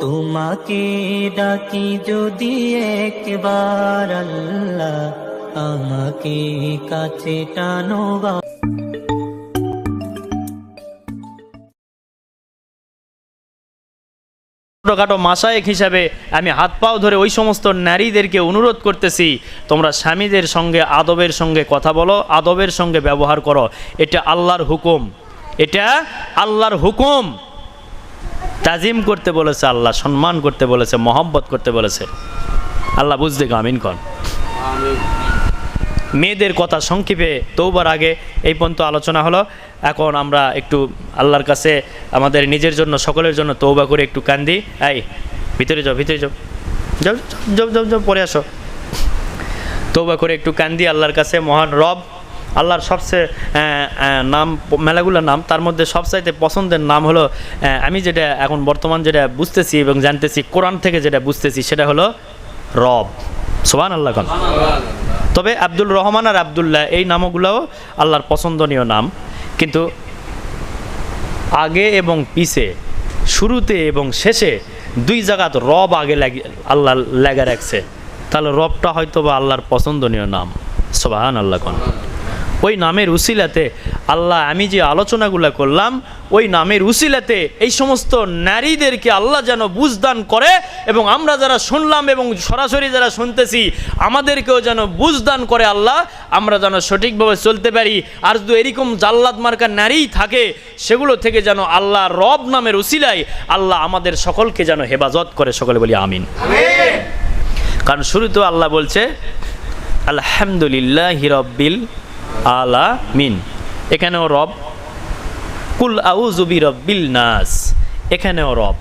তোমাকে ডাকি যদি একবার আল্লাহ আমাকে কাছে টানো ছোটোখাটো মাসায়েক হিসাবে আমি হাত পাও ধরে ওই সমস্ত নারীদেরকে অনুরোধ করতেছি, তোমরা স্বামীদের সঙ্গে, আদবের সঙ্গে কথা বলো, আদবের সঙ্গে ব্যবহার করো। এটা আল্লাহর হুকুম। এটা আল্লাহর হুকুম। তাজিম করতে বলেছে আল্লাহ সম্মান করতে বলেছে মহব্বত করতে বলেছে। আল্লাহ বুঝতে গামিন কন। মেয়েদের কথা সংক্ষেপে তৌবার আগে এই পর্যন্ত আলোচনা হলো। এখন আমরা একটু আল্লাহর কাছে আমাদের নিজের জন্য সকলের জন্য তৌবা করে একটু কান্দি এই ভিতরে যাও ভিতরে যাও। যাও যাও যাও যাও পরে আসো। তৌবা করে একটু কান্দি আল্লাহর কাছে মহান রব। আল্লাহর সবচেয়ে নাম, মেলাগুলোর নাম, তার মধ্যে সবচাইতে পছন্দের নাম হলো আমি যেটা এখন বর্তমান যেটা বুঝতেছি এবং জানতেছি, কোরআন থেকে যেটা বুঝতেছি, সেটা হলো রব। সোহান আল্লাহ খান তবে আব্দুল রহমান আর আবদুল্লাহ, এই নামগুলোও আল্লাহর পছন্দনীয় নাম। কিন্তু আগে এবং পিছে, শুরুতে এবং শেষে দুই জায়গাত রব আগে লাগি, আল্লাহ লেগে রাখছে। তাহলে রবটা হয়তো বা আল্লাহর পছন্দনীয় নাম। সোবাহান আল্লাহ কন। ওই নামের উসিলাতে আল্লাহ আমি যে আলোচনাগুলো করলাম ওই নামের উসিলাতে এই সমস্ত নারীদেরকে আল্লাহ যেন বুঝদান করে এবং আমরা যারা শুনলাম এবং সরাসরি যারা শুনতেছি আমাদেরকেও যেন বুঝদান করে আল্লাহ আমরা যেন সঠিকভাবে চলতে পারি। আর যদি এরকম জাল্লাদ মার্কা নারী থাকে সেগুলো থেকে যেন আল্লাহ রব নামের উসিলায় আল্লাহ আমাদের সকলকে যেন হেফাজত করে সকলে বলি আমিন। কারণ শুরুতেও আল্লাহ বলছে আলহামদুলিল্লাহ হিরব্বিল আলা মিন এখানেও রব, কুল আউজুবি রব্বিল নাস। এখানেও রব।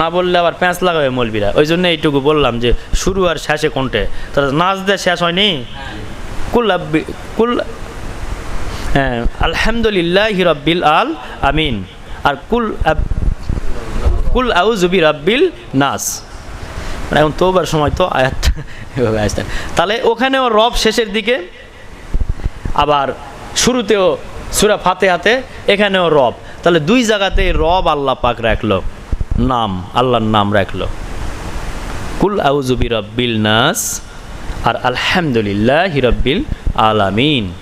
না বললে আবার প্যাঁচ লাগাবে মলবিরা। ওই জন্য এইটুকু বললাম যে, শুরু আর শেষে কোনটে? তাহলে নাচ দিয়ে শেষ হয়নি? কুল কুল হ্যাঁ আলহামদুলিল্লাহ রব্বিল আল আমিন আর কুল কুল আউজুবি রব্বিল নাস। মানে এখন তোবার সময় তো আয়াত এভাবে আসতেন তাহলে ওখানেও রব শেষের দিকে। আবার শুরুতেও সুরা ফাতে হাতে এখানেও রব। তাহলে দুই জায়গাতে রব আল্লাহ পাক রাখল, নাম, আল্লাহর নাম রাখল। কুল আউজুবি রব্বিল নাস আর আলহামদুলিল্লাহ হিরব্বিল আলামিন।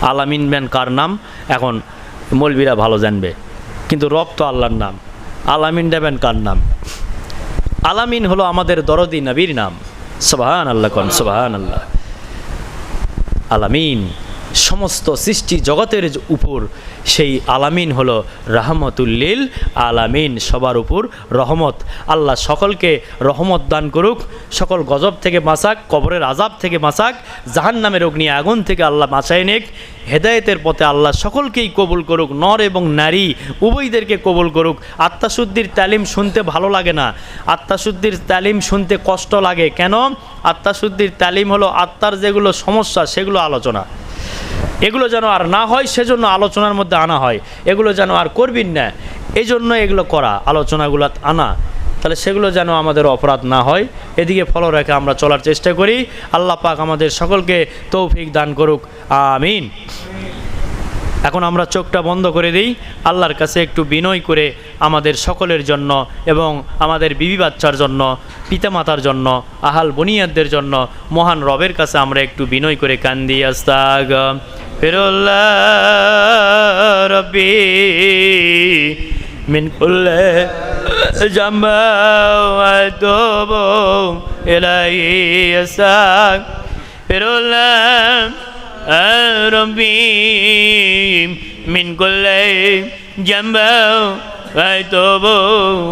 আলামিন বেন কার নাম? এখন মলবিরা ভালো জানবে। কিন্তু রব তো আল্লাহর নাম। আলামিন দেবেন কার নাম? আলামিন হলো আমাদের দরদি নবীর নাম। সোবাহান আল্লাহ কন সোবাহান আল্লাহ আলামিন। সমস্ত সৃষ্টি জগতের উপর, সেই আলামিন হলো রাহমতুল্লিল আলামিন, সবার উপর রহমত। আল্লাহ সকলকে রহমত দান করুক, সকল গজব থেকে বাঁচাক, কবরের আজাব থেকে বাঁচাক জাহান নামের অগ্নি আগুন থেকে আল্লাহ বাঁচাই নেক। হেদায়েতের পথে আল্লাহ সকলকেই কবুল করুক, নর এবং নারী উভয়দেরকে কবুল করুক। আত্মাশুদ্ধির তালিম শুনতে ভালো লাগে না। আত্মাশুদ্ধির তালিম শুনতে কষ্ট লাগে। কেন? আত্মাশুদ্ধির তালিম হলো আত্মার যেগুলো সমস্যা, সেগুলো আলোচনা। এগুলো যেন আর না হয়, সেজন্য আলোচনার মধ্যে আনা হয়। এগুলো যেন আর করবিন না এই জন্য এগুলো করা, আলোচনাগুলো আনা। তাহলে সেগুলো যেন আমাদের অপরাধ না হয়। এদিকে ফলো রেখে আমরা চলার চেষ্টা করি। আল্লাহ পাক আমাদের সকলকে তৌফিক দান করুক। আমিন। এখন আমরা চোখটা বন্ধ করে দিই। আল্লাহর কাছে একটু বিনয় করে আমাদের সকলের জন্য এবং আমাদের বিবি বাচ্চার জন্য, পিতামাতার জন্য, আহাল বনিয়াদের জন্য মহান রবের কাছে আমরা একটু বিনয় করে কান্দি, আস্তাগ। রব্বি মিন কুল্লে জাম্বা ইলাইহি আস্তাগ। ফিরুল্লাহ ربي من كل جنب وأتوب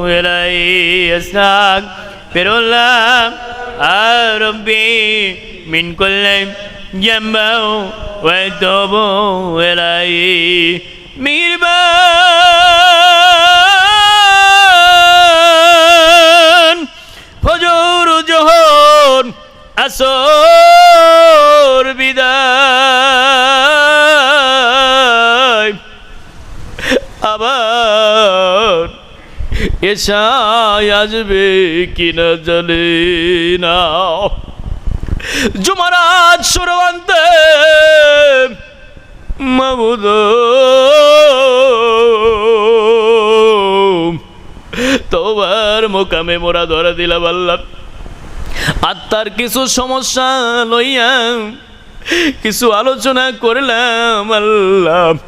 إليه أستغفر الله ربي من كل جنب وأتوب إليه ميربان ফজর জোহর আসর বিদায় এসায় আসবে কিনা জানে না। জুমারাত সুরবান্তে মাবুদ। তোমার মোকামে মোরা ধরে দিলাম আল্লাহ। আত্মার কিছু সমস্যা লইয়া কিছু আলোচনা করলাম আল্লাহ।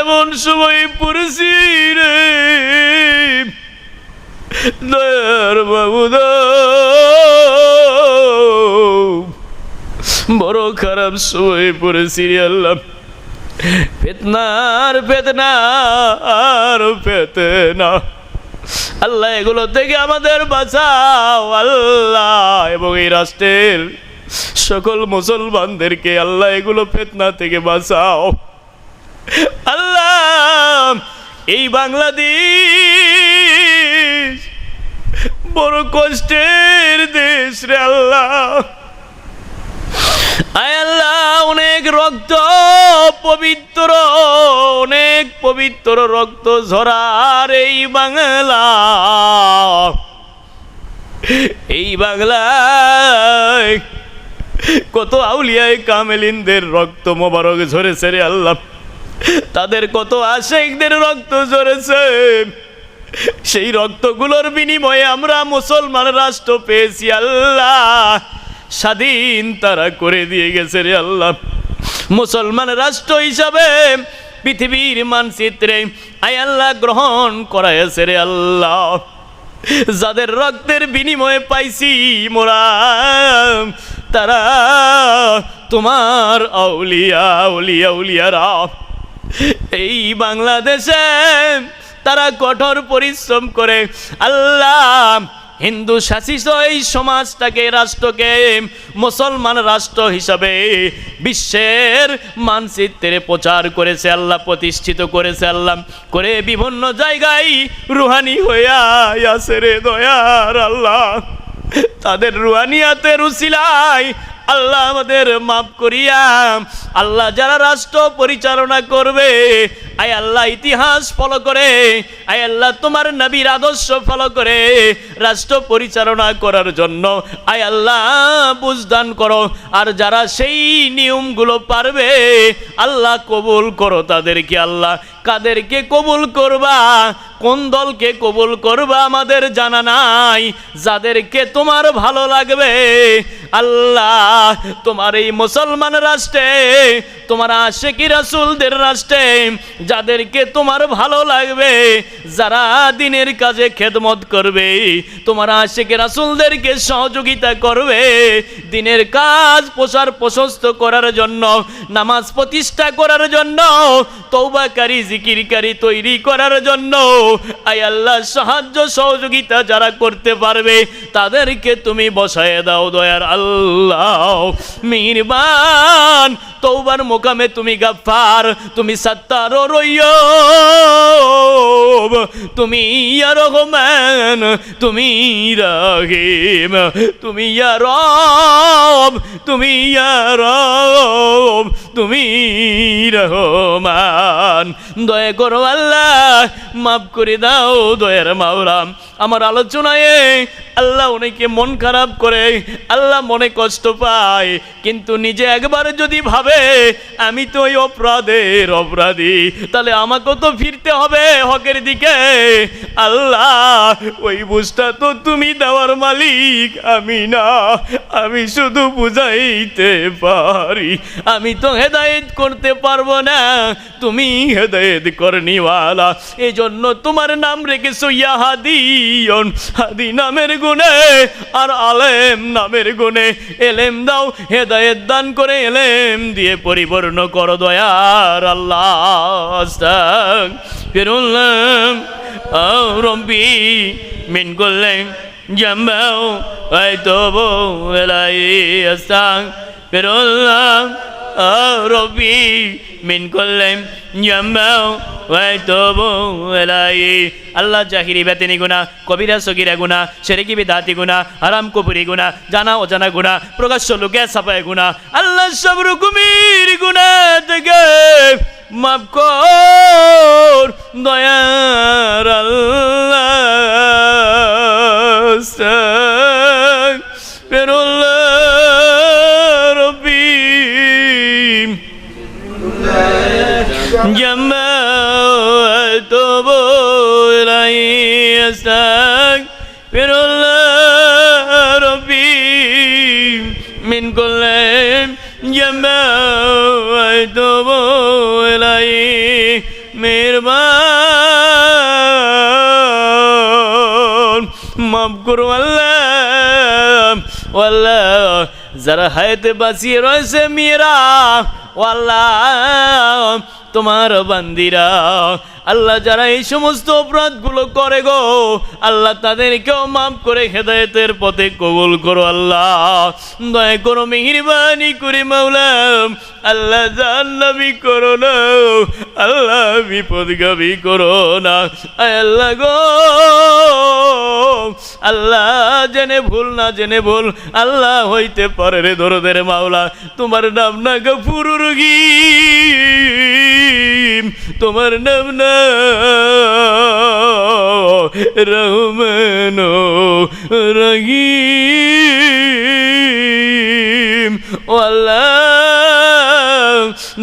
এমন সময় পড়েছি রে। দয়ার বাবুদ বড় খারাপ সময় পড়েছি রে আল্লাহ। ফেতনার ফেতনা আর ফেতনা। আল্লাহ, এগুলো থেকে আমাদের বাঁচাও আল্লাহ। এবং এই রাষ্ট্রের সকল মুসলমানদেরকে আল্লাহ, এগুলো ফেতনা থেকে বাঁচাও। আল্লাহ, এই বাংলাদেশ, বড় কষ্টের দেশ রে আল্লাহ। আয় আল্লাহ, অনেক রক্ত পবিত্র, অনেক পবিত্র রক্ত ঝরার এই বাংলা। এই বাংলায় কত আউলিয়ায় কামেলিনদের রক্ত মোবারক ঝরেছে রে আল্লাহ। তাদের কত আশেকদের রক্ত ঝরেছে। সেই রক্তগুলোর বিনিময়ে আমরা মুসলমান রাষ্ট্র পেয়েছি, আল্লাহ। স্বাধীন তারা করে দিয়ে গেছে রে আল্লাহ। মুসলমান রাষ্ট্র হিসাবে পৃথিবীর মানচিত্রে আয় আল্লাহ গ্রহণ করাইছে রে আল্লাহ। যাদের রক্তের বিনিময়ে পাইছি মোরা, তারা তোমার আউলিয়া আউলিয়া উলিয়ারা এই বাংলাদেশে তারা কঠোর পরিশ্রম করে। আল্লাহ হিন্দু শাসিত এই সমাজটাকে, রাষ্ট্রকে মুসলমান রাষ্ট্র হিসাবে বিশ্বের মানচিত্রে প্রচার করেছে, আল্লাহ প্রতিষ্ঠিত করেছে, আল্লাহ করে বিভিন্ন জায়গায় রুহানি হইয়া আছে রে দয়ার আল্লাহ। তাদের রুহানিয়াতের উসিলায় আল্লাহ আমাদের মাফ করিয়া, আল্লাহ যারা রাষ্ট্র পরিচালনা করবে, আয় আল্লাহ ইতিহাস ফলো করে, আয় আল্লাহ তোমার নবীর আদর্শ ফলো করে রাষ্ট্র পরিচালনা করার জন্য, আয় আল্লাহ বুঝদান করো। আর যারা সেই নিয়মগুলো পারবে, আল্লাহ কবুল করো তাদেরকে আল্লাহ। কাদেরকে কবুল করবা? কোন দলকে কবুল করবা? আমাদের জানা নাই। যাদেরকে তোমার ভালো লাগবে, আল্লাহ তোমার এই মুসলমান রাষ্ট্রে, তোমার আশেকি রাসুলদের রাষ্ট্রে, যাদেরকে তোমার ভালো লাগবে, যারা দিনের কাজে খেদমত করবে, তোমার আশেকে রাসুলদেরকে সহযোগিতা করবে দিনের কাজ, প্রসার প্রশস্ত করার জন্য, নামাজ প্রতিষ্ঠা করার জন্য তৌবাকারী জিকিরকারী তৈরি করার জন্য, আয় আল্লাহ, সাহায্য, সহযোগিতা যারা করতে পারবে, তাদেরকে তুমি বসায় দাও, দয়ার আল্লাহ। মিরবান তৌবার মোকামে তুমি গাফার তুমি সত্তার রইয়ব তুমি ইয়া রহমান তুমি রাহিম তুমি ইয়া রব, তুমি ইয়া রব, তুমি রহমান। দয়া করো আল্লাহ, মাফ করে দাও দয়ার মাওলাম। আমার আলোচনায় আল্লাহ অনেকে মন খারাপ করে, আল্লাহ মনে কষ্ট পায়। কিন্তু নিজে একবার যদি ভাবে, আমি তো ওই অপরাধের অপরাধী, তাহলে আমাকেও তো ফিরতে হবে হকের দিকে। আল্লাহ, ওই বুঝটা তো তুমি দেওয়ার মালিক, আমি না, আমি শুধু বুঝাইতে পারি। আমি তো হেদায়েত করতে পারব না, তুমি হেদায়েত করনিওয়ালা। এই জন্য তোমার নাম রেখেছো ইয়া হাদিয়ন হাদি নামের গুণে, আর আলেম নামের গুণে। এলেম দাও, হেদায়েত দান করে এলেম দিয়ে পরিপূর্ণ করো দয়ার আল্লাহ। ফিরুল্লাম রব্বি, মিন করলেন জাম্বাও হয়তো এলাই আস্তাং ফিরুল্লাম ربي من كل جمع ويتوب إليه আল্লাহ জাহিরি বেতেনি গুণা কবিরা সগিরা গুণা সেরেকি বিদাতি গুণা হারাম কুপুরি গুণা জানা অজানা গুণা প্রকাশ্য লোকে সাফায় গুণা আল্লাহ সব রকমের গুণা থেকে মাফ কর দয়ার আল্লাহ দিন করলে জমাই মেহরবান। মাফ করো আল্লাহ আল্লাহ যারা হায়াতে বাঁচিয়ে রয়েছে মেয়েরা তোমার বান্দিরা, আল্লাহ যারা এই সমস্ত অপরাধগুলো করে গো, আল্লাহ তাদেরকেও মাফ করে হেদায়েতের পথে কবুল করো আল্লাহ। দয়া করো মেহরবানি করে মাওলাম আল্লাহ জান্নাবি করো না, আল্লাহ বিপদগামী করো না। আল্লাহ গো, আল্লাহ জেনে ভুল না জেনে ভুল, আল্লাহ হইতে পারে রে দরদের মাওলা, তোমার নাম না গফুরুর রহিম তোমার নাম না রহমান রহিম। ও আল্লাহ,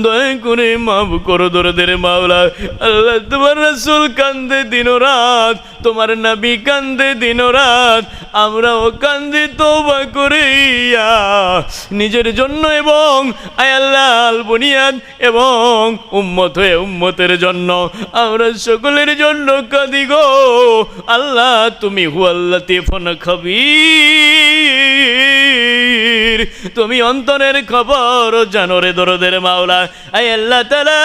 দয়া করে মাফ করো দরদের মাওলা। আল্লাহ তোমার রসুল কান্দে দিন রাত তোমার নবী কান্দে দিন রাত, আমরাও কান্দে তোবা করিয়া। নিজের জন্য এবং আয় আল্লাহ বুনিয়াদ এবং উম্মত হয়ে উম্মতের জন্য, আমরা সকলের জন্য কাঁদি গো। আল্লাহ, তুমি হু আল্লাহ তেফন খবির তুমি অন্তরের খবর জানো রে দরদের মাওলা। আয় আল্লাহ তালা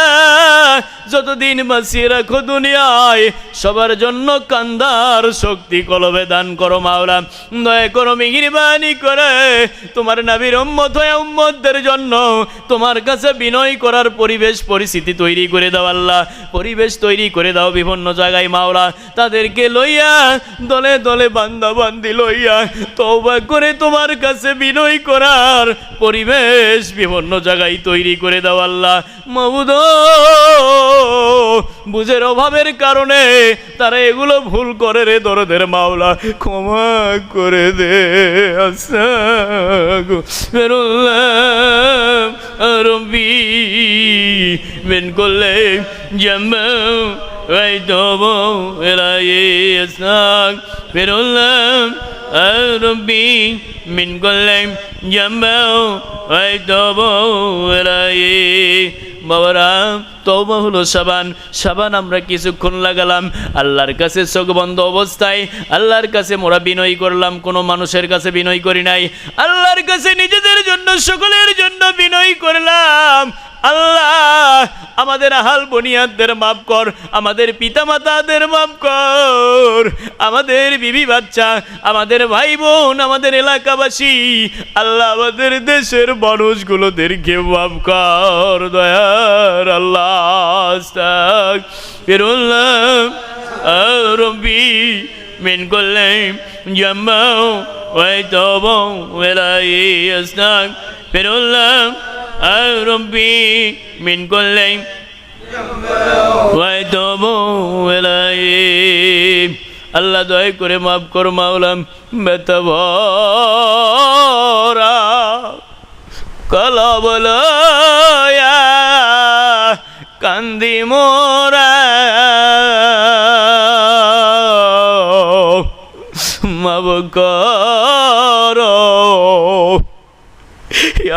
যতদিন বাঁচিয়ে রাখো দুনিয়ায়, সবার জন্য কান্দার শক্তি কলবে দান করো মাওলা। দয়া করো মিহিরবানি করে তোমার নাবির উম্মত হয়ে উম্মতদের জন্য তোমার কাছে বিনয় করার পরিবেশ, পরিস্থিতি তৈরি করে দাও আল্লাহ। পরিবেশ তৈরি করে দাও বিভিন্ন জায়গায় মাওলা। তাদেরকে লইয়া দলে দলে বান্দা বান্দি লইয়া তওবা করে তোমার কাছে বিনয় করার পরিবেশ বিভিন্ন জায়গায় তৈরি করে দাও আল্লাহ মাবুদ বুঝের অভাবের কারণে তারা এগুলো ভুল করে রে দরদের মাওলা ক্ষমা করে দে আচ্ছা রবি বেন করলে জাম্বা ويتوب إليه يستغفر الله ربي من كل جنب ويتوب إليه বাবারা তওবা হলো সাবান সাবান আমরা কিছুক্ষণ লাগালাম আল্লাহর কাছে চোখ বন্ধ অবস্থায় আল্লাহর কাছে মোরা বিনয় করলাম কোনো মানুষের কাছে বিনয় করি নাই আল্লাহর কাছে নিজেদের জন্য সকলের জন্য বিনয় করলাম আল্লাহ আমাদের আহাল বনিয়াদের মাফ কর আমাদের পিতামাতাদের মাফ কর আমাদের বিবি বাচ্চা আমাদের ভাই বোন আমাদের এলাকাবাসী আল্লাহ আমাদের দেশের মানুষগুলোদেরকে মাফ কর দয়ার আল্লাহ ফিরুল্লাহ রবি من كل جمع ويتوب إليه يستغفر الله ربي من كل ويتوب إليه আল্লাহ দয় করে মাফ কর মাওলাম বেতা ভরা কলবলয়া কান্দি মোরা মাব